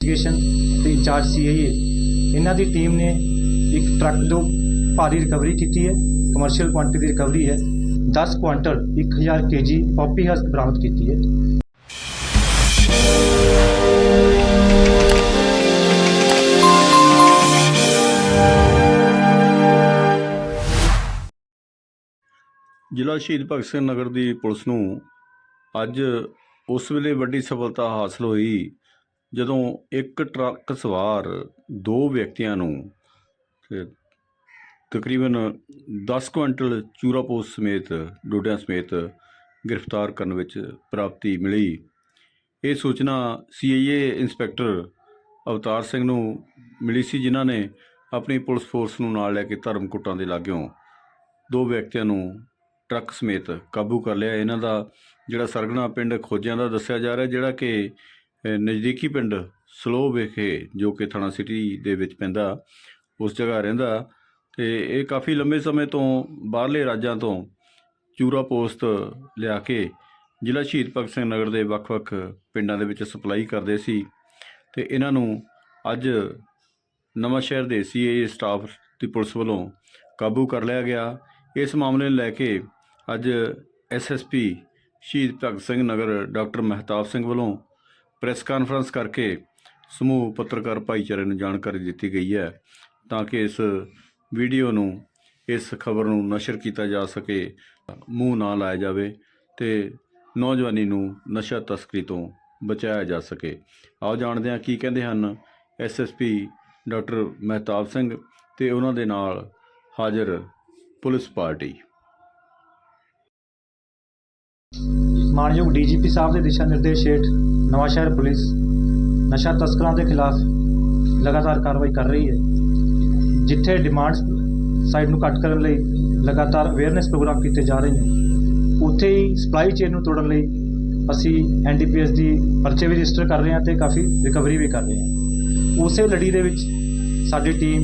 Investigation ਤੇ incharge CIA ਇਹਨਾਂ ਦੀ ਟੀਮ ਨੇ ਇੱਕ ਟਰੱਕ ਤੋਂ ਭਾਰੀ ਰਿਕਵਰੀ ਕੀਤੀ ਹੈ ਕਮਰਸ਼ੀਅਲ ਕੁਆਂਟੀਟੀ ਦੀ ਰਿਕਵਰੀ ਹੈ। 10 ਕੁਆਂਟਲ 1000 ਕੇਜੀ ਪੌਪੀ ਹਸਕ ਬਰਾਮਦ ਕੀਤੀ ਹੈ। ਜ਼ਿਲ੍ਹਾ ਸ਼ਹੀਦ ਭਗਤ ਸਿੰਘ ਨਗਰ ਦੀ ਪੁਲਿਸ ਨੂੰ ਅੱਜ ਉਸ ਵੇਲੇ ਵੱਡੀ ਸਫਲਤਾ ਹਾਸਲ ਹੋਈ। ਜਦੋਂ ਇੱਕ ਟਰੱਕ ਸਵਾਰ ਦੋ ਵਿਅਕਤੀਆਂ ਨੂੰ ਤਕਰੀਬਨ 10 ਕੁਇੰਟਲ ਚੂਰਾਪੋਸ ਸਮੇਤ, ਡੋਡਿਆਂ ਸਮੇਤ ਗ੍ਰਿਫਤਾਰ ਕਰਨ ਵਿੱਚ ਪ੍ਰਾਪਤੀ ਮਿਲੀ। ਇਹ ਸੂਚਨਾ ਸੀਆਈਏ ਇੰਸਪੈਕਟਰ ਅਵਤਾਰ ਸਿੰਘ ਨੂੰ ਮਿਲੀ ਸੀ, ਜਿਨ੍ਹਾਂ ਨੇ ਆਪਣੀ ਪੁਲਿਸ ਫੋਰਸ ਨੂੰ ਨਾਲ ਲੈ ਕੇ ਧਰਮਕੋਟਾਂ ਦੇ ਲਾਗਿਓਂ ਦੋ ਵਿਅਕਤੀਆਂ ਨੂੰ ਟਰੱਕ ਸਮੇਤ ਕਾਬੂ ਕਰ ਲਿਆ। ਇਹਨਾਂ ਦਾ ਜਿਹੜਾ ਸਰਗਣਾ ਪਿੰਡ ਖੋਜਿਆਂ ਦਾ ਦੱਸਿਆ ਜਾ ਰਿਹਾ, ਜਿਹੜਾ ਕਿ ਨਜ਼ਦੀਕੀ ਪਿੰਡ ਸਲੋ ਵਿਖੇ, ਜੋ ਕਿ ਥਾਣਾ ਸਿਟੀ ਦੇ ਵਿੱਚ ਪੈਂਦਾ, ਉਸ ਜਗ੍ਹਾ ਰਹਿੰਦਾ। ਤੇ ਇਹ ਕਾਫੀ ਲੰਬੇ ਸਮੇਂ ਤੋਂ ਬਾਹਰਲੇ ਰਾਜਾਂ ਤੋਂ ਚੂਰਾ ਪੋਸਟ ਲਿਆ ਕੇ ਜ਼ਿਲ੍ਹਾ ਸ਼ਹੀਦ ਭਗਤ ਸਿੰਘ ਨਗਰ ਦੇ ਵੱਖ-ਵੱਖ ਪਿੰਡਾਂ ਦੇ ਵਿੱਚ ਸਪਲਾਈ ਕਰਦੇ ਸੀ। ਤੇ ਇਹਨਾਂ ਨੂੰ ਅੱਜ ਨਵਾਂ ਸ਼ਹਿਰ ਦੇ ਸੀਏ ਸਟਾਫ ਦੀ ਪੁਲਿਸ ਵੱਲੋਂ ਕਾਬੂ ਕਰ ਲਿਆ ਗਿਆ। ਇਸ ਮਾਮਲੇ ਨੂੰ ਲੈ ਕੇ ਅੱਜ ਐਸਐਸਪੀ ਸ਼ਹੀਦ ਭਗਤ ਸਿੰਘ ਨਗਰ ਡਾਕਟਰ ਮਹਿਤਾਬ ਸਿੰਘ ਵੱਲੋਂ ਪ੍ਰੈਸ ਕਾਨਫਰੰਸ ਕਰਕੇ ਸਮੂਹ ਪੱਤਰਕਾਰ ਭਾਈਚਾਰੇ ਨੂੰ ਜਾਣਕਾਰੀ ਦਿੱਤੀ ਗਈ ਹੈ ਤਾਂ ਕਿ ਇਸ ਵੀਡੀਓ ਨੂੰ, ਇਸ ਖਬਰ ਨੂੰ ਨਸ਼ਰ ਕੀਤਾ ਜਾ ਸਕੇ, ਮੂੰਹ ਨਾ ਲਾਇਆ ਜਾਵੇ ਤੇ ਨੌਜਵਾਨੀ ਨੂੰ ਨਸ਼ਾ ਤਸਕਰੀ ਤੋਂ ਬਚਾਇਆ ਜਾ ਸਕੇ। ਆਓ ਜਾਣਦੇ ਹਾਂ ਕੀ ਕਹਿੰਦੇ ਹਨ ਐਸਐਸਪੀ ਡਾਕਟਰ ਮਹਿਤਾਬ ਸਿੰਘ ਤੇ ਉਹਨਾਂ ਦੇ ਨਾਲ ਹਾਜ਼ਰ ਪੁਲਿਸ ਪਾਰਟੀ। ਮਾਨਯੋਗ ਡੀਜੀਪੀ ਸਾਹਿਬ ਦੇ ਦਿਸ਼ਾ ਨਿਰਦੇਸ਼ ਹੇਠ ਨਵਾਂਸ਼ਹਿਰ ਪੁਲਿਸ ਨਸ਼ਾ ਤਸਕਰਾਂ ਦੇ ਖਿਲਾਫ ਲਗਾਤਾਰ ਕਾਰਵਾਈ ਕਰ ਰਹੀ ਹੈ, ਜਿੱਥੇ ਡਿਮਾਂਡ ਸਾਈਡ ਨੂੰ ਕੱਟ ਕਰਨ ਲਈ ਲਗਾਤਾਰ ਅਵੇਅਰਨੈਸ ਪ੍ਰੋਗਰਾਮ ਕੀਤੇ ਜਾ ਰਹੇ ਨੇ। ਉੱਥੇ ਹੀ ਸਪਲਾਈ ਚੇਨ ਨੂੰ ਤੋੜਨ ਲਈ ਅਸੀਂ ਐਨਡੀਪੀਐਸ ਦੀ ਪਰਚੇ ਵੀ ਰਜਿਸਟਰ ਕਰ ਰਹੇ ਹਾਂ ਤੇ ਕਾਫੀ ਰਿਕਵਰੀ ਵੀ ਕਰ ਰਹੇ ਹਾਂ। ਉਸੇ ਲੜੀ ਦੇ ਵਿੱਚ ਸਾਡੀ ਟੀਮ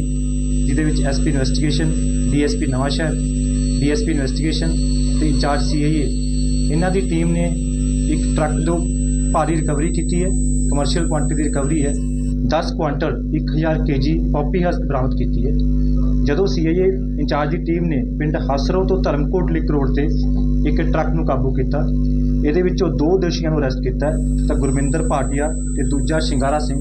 ਜਿਹਦੇ ਵਿੱਚ SP investigation DSP Nawanshahr DSP investigation ਤੇ ਇੰਚਾਰਜ ਸੀਆਈਏ ਇਹਨਾਂ ਦੀ ਟੀਮ ਨੇ ਇੱਕ ਟਰੱਕ ਤੋਂ ਭਾਰੀ ਰਿਕਵਰੀ ਕੀਤੀ ਹੈ ਕਮਰਸ਼ੀਅਲ ਕੁਆਂਟੀਟੀ ਦੀ ਰਿਕਵਰੀ ਹੈ। 10 ਕੁਆਂਟਲ 1000 ਕੇਜੀ ਪੌਪੀ ਹਸਕ ਬਰਾਮਦ ਕੀਤੀ ਹੈ। ਜਦੋਂ ਸੀਆਈਏ ਇੰਚਾਰਜ ਦੀ ਟੀਮ ਨੇ ਪਿੰਡ ਹਸਰੋ ਤੋਂ ਧਰਮਕੋਟ ਲਿੰਕ ਰੋਡ ਤੇ ਇੱਕ ਟਰੱਕ ਨੂੰ ਕਾਬੂ ਕੀਤਾ, ਇਹਦੇ ਵਿੱਚੋਂ ਦੋ ਦੋਸ਼ੀਆਂ ਨੂੰ ਅਰੈਸਟ ਕੀਤਾ ਤਾਂ ਗੁਰਮਿੰਦਰ ਭਾਟੀਆ ਤੇ ਦੂਜਾ ਸ਼ਿੰਗਾਰਾ ਸਿੰਘ,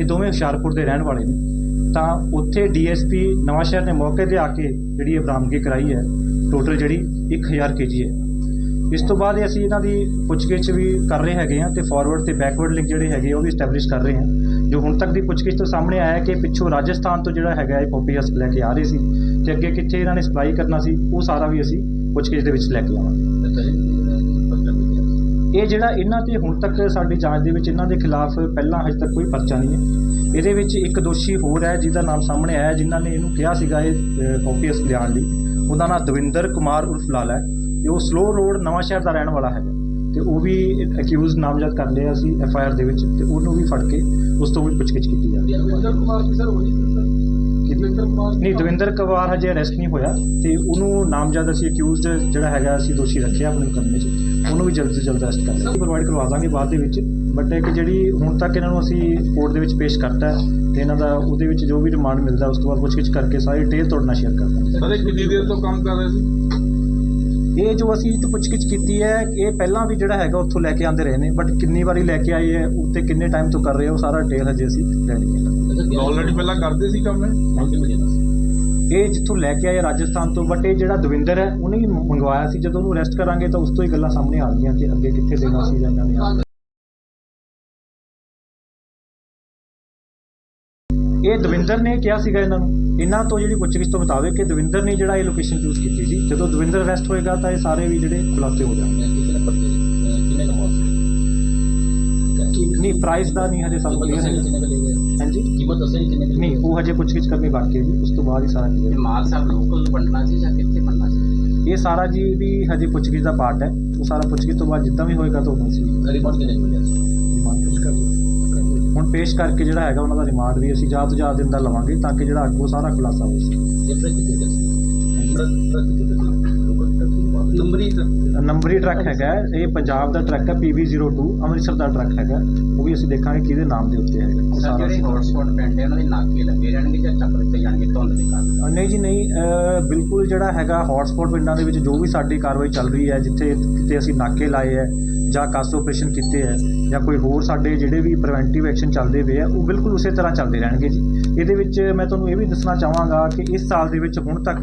ਇਹ ਦੋਵੇਂ ਹੁਸ਼ਿਆਰਪੁਰ ਦੇ ਰਹਿਣ ਵਾਲੇ ਨੇ। ਤਾਂ ਉੱਥੇ ਡੀਐਸਪੀ ਨਵਾਂਸ਼ਹਿਰ ਨੇ ਮੌਕੇ ਤੇ ਆ ਕੇ ਜਿਹੜੀ ਇਹ ਬਰਾਮਦਗੀ ਕਰਾਈ ਹੈ ਟੋਟਲ ਜਿਹੜੀ 1000 ਕੇਜੀ ਹੈ। ਇਸ ਤੋਂ ਬਾਅਦ ਅਸੀਂ ਇਹਨਾਂ ਦੀ ਪੁੱਛਗਿੱਛ ਵੀ ਕਰ ਰਹੇ ਹੈਗੇ ਆ ਤੇ ਫਾਰਵਰਡ ਤੇ ਬੈਕਵਰਡ ਲਿੰਕ ਜਿਹੜੇ ਹੈਗੇ ਉਹ ਵੀ ਸਟੈਬਲਿਸ਼ ਕਰ ਰਹੇ ਹਾਂ। ਜੋ ਹੁਣ ਤੱਕ ਦੀ ਪੁੱਛਗਿੱਛ ਤੋਂ ਸਾਹਮਣੇ ਆਇਆ ਕਿ ਪਿੱਛੋਂ ਰਾਜਸਥਾਨ ਤੋਂ ਜਿਹੜਾ ਹੈਗਾ ਇਹ ਪੋਪੀ ਹਸਕ ਲੈ ਕੇ ਆ ਰਹੇ ਸੀ ਤੇ ਅੱਗੇ ਕਿੱਥੇ ਇਹਨਾਂ ਨੇ ਸਪਲਾਈ ਕਰਨਾ ਸੀ, ਉਹ ਸਾਰਾ ਵੀ ਅਸੀਂ ਪੁੱਛਗਿੱਛ ਦੇ ਵਿੱਚ ਲੈ ਕੇ ਆਵਾਂਗੇ। ਇਹ ਜਿਹੜਾ ਇਹਨਾਂ ਤੇ ਹੁਣ ਤੱਕ ਸਾਡੀ ਜਾਂਚ ਦੇ ਵਿੱਚ ਇਹਨਾਂ ਦੇ ਖਿਲਾਫ ਪਹਿਲਾਂ ਹਜੇ ਤੱਕ ਕੋਈ ਪਰਚਾ ਨਹੀਂ ਹੈ। ਇਹਦੇ ਵਿੱਚ ਇੱਕ ਦੋਸ਼ੀ ਹੋਰ ਹੈ ਜਿਹਦਾ ਨਾਮ ਸਾਹਮਣੇ ਆਇਆ, ਜਿਨ੍ਹਾਂ ਨੇ ਇਹਨੂੰ ਕਿਹਾ ਸੀਗਾ ਇਹ ਪੋਪੀ ਹਸਕ ਲਿਆਉਣ ਲਈ। ਉਹਦਾ ਨਾਮ ਦਵਿੰਦਰ ਕੁਮਾਰ ਉਰਫ ਲਾਲਾ ਹੈ। ਤੇ ਉਹ ਸਲੋ ਰੋਡ ਨਵਾਂ ਸ਼ਹਿਰ ਦਾ ਰਹਿਣ ਵਾਲਾ ਹੈਗਾ। ਤੇ ਉਹ ਵੀ ਅਕਿਊਜ਼ ਨਾਮਜ਼ਦ ਕਰ ਲਿਆ ਸੀ ਐਫ ਆਈ ਆਰ ਦੇ ਵਿੱਚ ਤੇ ਉਹਨੂੰ ਵੀ ਫੜ ਕੇ ਉਸ ਤੋਂ ਵੀ ਪੁੱਛਗਿੱਛ ਕੀਤੀ ਜਾ ਰਹੀ ਹੈ। ਦਵਿੰਦਰ ਕੁਮਾਰ ਦੀ ਸਰ ਦਵਿੰਦਰ ਕੁਮਾਰ ਨਹੀਂ ਦਵਿੰਦਰ ਕੁਮਾਰ ਹਜੇ ਅਰੈਸਟ ਨਹੀਂ ਹੋਇਆ ਤੇ ਉਹਨੂੰ ਨਾਮਜ਼ਦ ਅਸੀਂ ਅਕਿਊਜ਼ਡ ਜਿਹੜਾ ਹੈਗਾ ਅਸੀਂ ਦੋਸ਼ੀ ਰੱਖਿਆ ਆਪਣੇ ਮੁਕੱਦਮੇ 'ਚ। ਉਹਨੂੰ ਵੀ ਜਲਦ ਤੋਂ ਜਲਦ ਅਰੈਸਟ ਕਰ ਲਿਆ। ਪ੍ਰੋਵਾਈਡ ਕਰਵਾ ਦਾਂਗੇ ਬਾਅਦ ਦੇ ਵਿੱਚ ਬਟ ਇੱਕ ਜਿਹੜੀ ਹੁਣ ਤੱਕ ਇਹਨਾਂ ਨੂੰ ਅਸੀਂ ਕੋਰਟ ਦੇ ਵਿੱਚ ਪੇਸ਼ ਕਰਤਾ ਤੇ ਇਹਨਾਂ ਦਾ ਉਹਦੇ ਵਿੱਚ ਜੋ ਵੀ ਰਿਮਾਂਡ ਮਿਲਦਾ ਉਸ ਤੋਂ ਬਾਅਦ ਪੁੱਛਗਿੱਛ ਕਰਕੇ ਸਾਰੀ ਡਿਟੇਲ ਤੁਹਾਡੇ ਨਾਲ ਸ਼ੇਅਰ ਕਰ ਦਾਂਗੇ। ਸਰ ਕਿੰਨੀ ਦੇਰ ਤੋਂ ਕੰਮ ਕਰ ਰਹੇ ਸੀ? ਇਹ ਜੋ ਅਸੀਂ ਇਹ ਤੋਂ ਪੁੱਛਗਿੱਛ ਕੀਤੀ ਹੈ ਇਹ ਪਹਿਲਾਂ ਵੀ ਜਿਹੜਾ ਹੈਗਾ ਉੱਥੋਂ ਲੈ ਕੇ ਆਂਦੇ ਰਹੇ ਨੇ ਬਟ ਕਿੰਨੀ ਵਾਰੀ ਲੈ ਕੇ ਆਏ ਹੈ ਉੱਤੇ ਕਿੰਨੇ ਟਾਈਮ ਤੋਂ ਕਰ ਰਹੇ ਉਹ ਸਾਰਾ ਡਿਟੇਲ ਹਜੇ ਅਸੀਂ ਲੈਣੀ ਹੈ। ਆਲਰੇਡੀ ਪਹਿਲਾਂ ਕਰਦੇ ਸੀ ਕੰਮ ਇਹ? ਇਹ ਜਿੱਥੋਂ ਲੈ ਕੇ ਆਏ ਰਾਜਸਥਾਨ ਤੋਂ ਬਟ ਇਹ ਜਿਹੜਾ ਦਵਿੰਦਰ ਹੈ ਉਹਨੇ ਹੀ ਮੰਗਵਾਇਆ ਸੀ ਜਦੋਂ ਉਹਨੂੰ ਅਰੈਸਟ ਕਰਾਂਗੇ ਤਾਂ ਉਸ ਤੋਂ ਹੀ ਗੱਲਾਂ ਸਾਹਮਣੇ ਆ ਗਈਆਂ ਕਿ ਅੱਗੇ ਕਿੱਥੇ ਦੇਣਾ ਸੀ ਜਾਂ ਇਹਨਾਂ ਨੇ ਇਹ ਦਵਿੰਦਰ ਨੇ ਕਿਹਾ ਸੀਗਾ ਇਹਨਾਂ ਨੂੰ। ਇਹਨਾਂ ਤੋਂ ਜਿਹੜੀ ਪੁੱਛਗਿੱਛ ਤੋਂ ਮੁਤਾਬਕ ਕਿ ਦਵਿੰਦਰ ਨੇ ਜਿਹੜਾ ਇਹ ਲੋਕੇਸ਼ਨ ਚੂਜ਼ ਕੀਤੀ ਸੀ। ਜਦੋਂ ਦਵਿੰਦਰ ਅਰੈਸਟ ਹੋਏਗਾ ਤਾਂ ਇਹ ਸਾਰੇ ਵੀ ਜਿਹੜੇ ਖੁਲਾਸੇ ਹੋ ਜਾਣਗੇ। ਨਹੀਂ ਪ੍ਰਾਈਸ ਦਾ ਨਹੀਂ ਹਜੇ ਸਾਨੂੰ ਕਲੀਅਰ ਹੈ? ਹਾਂਜੀ? ਕੀਮਤ ਦੱਸੇ ਕਿੰਨੇ ਨਹੀਂ ਉਹ ਹਜੇ ਪੁੱਛਗਿੱਛ ਕਰਨੀ ਬਾਕੀ ਹੈ ਜੀ। ਉਸ ਤੋਂ ਬਾਅਦ ਹੀ ਸਾਰਾ clear ਮਾਲ ਸਾਹਿਬ ਲੋਕਲ ਵੰਡਣਾ ਸੀ ਜਾਂ ਕਿੱਥੇ ਵੰਡਣਾ ਸੀ? ਇਹ ਸਾਰਾ ਜੀ ਵੀ ਹਜੇ ਪੁੱਛਗਿੱਛ ਦਾ ਪਾਰਟ ਹੈ। ਉਹ ਸਾਰਾ ਪੁੱਛਗਿੱਛ ਤੋਂ ਬਾਅਦ ਜਿੱਦਾਂ ਵੀ ਹੋਏਗਾ ਤਾਂ ਉਦੋਂ ਅਸੀਂ ਰਿਪੋਰਟ ਕਿੰਨੇ ਮਿਲਿਆ ਸੀ? ਹੁਣ ਪੇਸ਼ ਕਰਕੇ ਜਿਹੜਾ ਹੈਗਾ ਉਹਨਾਂ ਦਾ ਰਿਮਾਂਡ ਵੀ ਅਸੀਂ ਜ਼ਿਆਦਾ ਤੋਂ ਜ਼ਿਆਦਾ ਦਿਨ ਦਾ ਲਵਾਂਗੇ ਤਾਂ ਕਿ ਜਿਹੜਾ ਅੱਗੋਂ ਸਾਰਾ ਖੁਲਾਸਾ ਹੋ ਸਕੇ। ਨੰਬਰੀ ਟਰੱਕ ਹੈਗਾ। ਇਹ ਪੰਜਾਬ ਦਾ ਟਰੱਕ ਹੈ PV02 ਅੰਮ੍ਰਿਤਸਰ ਦਾ ਟਰੱਕ ਹੈਗਾ। ਵੀ ਅਸੀਂ ਦੇਖਾਂਗੇ ਕਿਹਦੇ ਨਾਮ ਦੇ ਉੱਤੇ ਹੈਗਾ। ਉਹ ਸਰ ਜਿਹੜੇ ਹੌਟਸਪੌਟ ਪਿੰਡ ਹੈ ਉਹਨਾਂ ਦੇ ਨਾਕੇ ਲੱਗੇ ਰਹਿਣਗੇ ਜਾਂ ਚੱਕ ਦਿੱਤੇ ਜਾਣਗੇ ਧੁੰਦ ਦੇ ਕਾਰਨ? ਅ, ਨਹੀਂ ਜੀ ਨਹੀਂ ਅ, ਬਿਲਕੁਲ ਜਿਹੜਾ ਹੈਗਾ ਹੌਟਸਪੌਟ ਪਿੰਡਾਂ ਦੇ ਵਿੱਚ ਜੋ ਵੀ ਸਾਡੀ ਕਾਰਵਾਈ ਚੱਲ ਰਹੀ ਹੈ ਜਿੱਥੇ ਕਿਤੇ ਅਸੀਂ ਨਾਕੇ ਲਾਏ ਹੈ ਜਾਂ ਕਾਸ ਆਪਰੇਸ਼ਨ ਕੀਤੇ ਹੈ ਜਾਂ ਕੋਈ ਹੋਰ ਸਾਡੇ ਜਿਹੜੇ ਵੀ ਪ੍ਰੀਵੈਂਟਿਵ ਐਕਸ਼ਨ ਚੱਲਦੇ ਪਏ ਆ ਉਹ ਬਿਲਕੁਲ ਉਸੇ ਤਰ੍ਹਾਂ ਚੱਲਦੇ ਰਹਿਣਗੇ ਜੀ। ਇਹਦੇ ਵਿੱਚ ਮੈਂ ਤੁਹਾਨੂੰ ਇਹ ਵੀ ਦੱਸਣਾ ਚਾਹਾਂਗਾ ਕਿ ਇਸ ਸਾਲ ਦੇ ਵਿੱਚ ਹੁਣ ਤੱਕ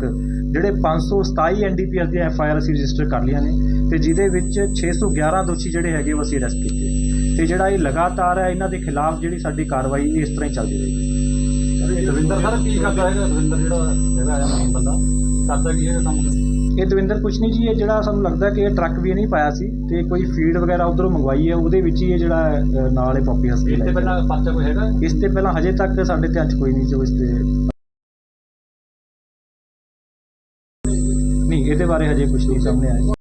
ਜਿਹੜੇ 527 ਐਨਡੀਪੀਐਸ ਦੀਆਂ ਐਫ ਆਈ ਆਰ ਅਸੀਂ ਰਜਿਸਟਰ ਕਰ ਲਈਆਂ ਨੇ ਤੇ ਜਿਹਦੇ ਵਿੱਚ 611 ਦੋਸ਼ੀ ਜਿਹੜੇ ਹੈਗੇ ਉਹ ਅਸੀਂ ਅਰੈਸਟ ਕੀਤੇ। ਤੇ ਜਿਹੜਾ ਇਹ ਲਗਾਤਾਰ ਹੈ ਇਹਨਾਂ ਦੇ ਖਿਲਾਫ ਜਿਹੜੀ ਸਾਡੀ ਕਾਰਵਾਈ ਇਸ ਤਰ੍ਹਾਂ ਹੀ ਚੱਲਦੀ ਰਹੇਗੀ। ਰਵਿੰਦਰ ਸਰ ਕੀ ਕਰਦਾ ਹੈਗਾ ਰਵਿੰਦਰ ਜਿਹੜਾ ਹੈਗਾ ਆ ਮੇਨ ਬੰਦਾ? ਕਰਦਾ ਕੀ ਹੈ ਕੰਮ ਇਹ ਦਵਿੰਦਰ ਕੁਛ ਨਹੀਂ ਜੀ ਇਹ ਜਿਹੜਾ ਸਾਨੂੰ ਲੱਗਦਾ ਕਿ ਇਹ ਟਰੱਕ ਵੀ ਨਹੀਂ ਪਾਇਆ ਸੀ ਤੇ ਕੋਈ ਫੀਡ ਵਗੈਰਾ ਉਧਰੋਂ ਮੰਗਵਾਈ ਹੈ ਉਹਦੇ ਵਿੱਚ ਹੀ ਇਹ ਜਿਹੜਾ ਨਾਲ ਇਹ ਪॉपੀ ਹਸਪੀਟਲ ਇਸ ਤੇ ਪਹਿਲਾਂ ਪਰਚਾ ਕੋਈ ਹੈਗਾ? ਇਸ ਤੇ ਪਹਿਲਾਂ ਹਜੇ ਤੱਕ ਸਾਡੇ ਧਿਆਨ 'ਚ ਕੋਈ ਨਹੀਂ ਜੋ ਇਸ ਤੇ ਨਹੀਂ ਇਹਦੇ ਬਾਰੇ ਹਜੇ ਕੁਝ ਨਹੀਂ ਸਾਹਮਣੇ ਆਇਆ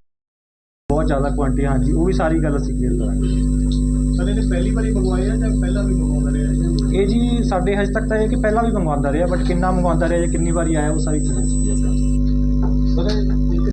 ਬਹੁਤ ਜ਼ਿਆਦਾ ਕੁਆਂਟੀ ਹਾਂਜੀ ਉਹ ਵੀ ਸਾਰੀ ਗੱਲ ਅਸੀਂ ਕਲੀਅਰ ਕਰਾਂਗੇ। ਸਰ ਇਹਨੇ ਪਹਿਲੀ ਵਾਰੀ ਮੰਗਵਾਇਆ ਜਾਂ ਪਹਿਲਾਂ ਵੀ ਮੰਗਵਾਉਂਦਾ ਰਿਹਾ ਇਹ ਜੀ ਸਾਡੇ ਹਜੇ ਤੱਕ ਤਾਂ ਇਹ ਕਿ ਪਹਿਲਾਂ ਵੀ ਮੰਗਵਾਉਂਦਾ ਰਿਹਾ ਬਟ ਕਿੰਨਾ ਮੰਗਵਾਉਂਦਾ ਰਿਹਾ ਜਾਂ ਕਿੰਨੀ ਵਾਰੀ ਆਇਆ ਉਹ ਸਾਰੀ ਚੀਜ਼ਾਂ ਸਰ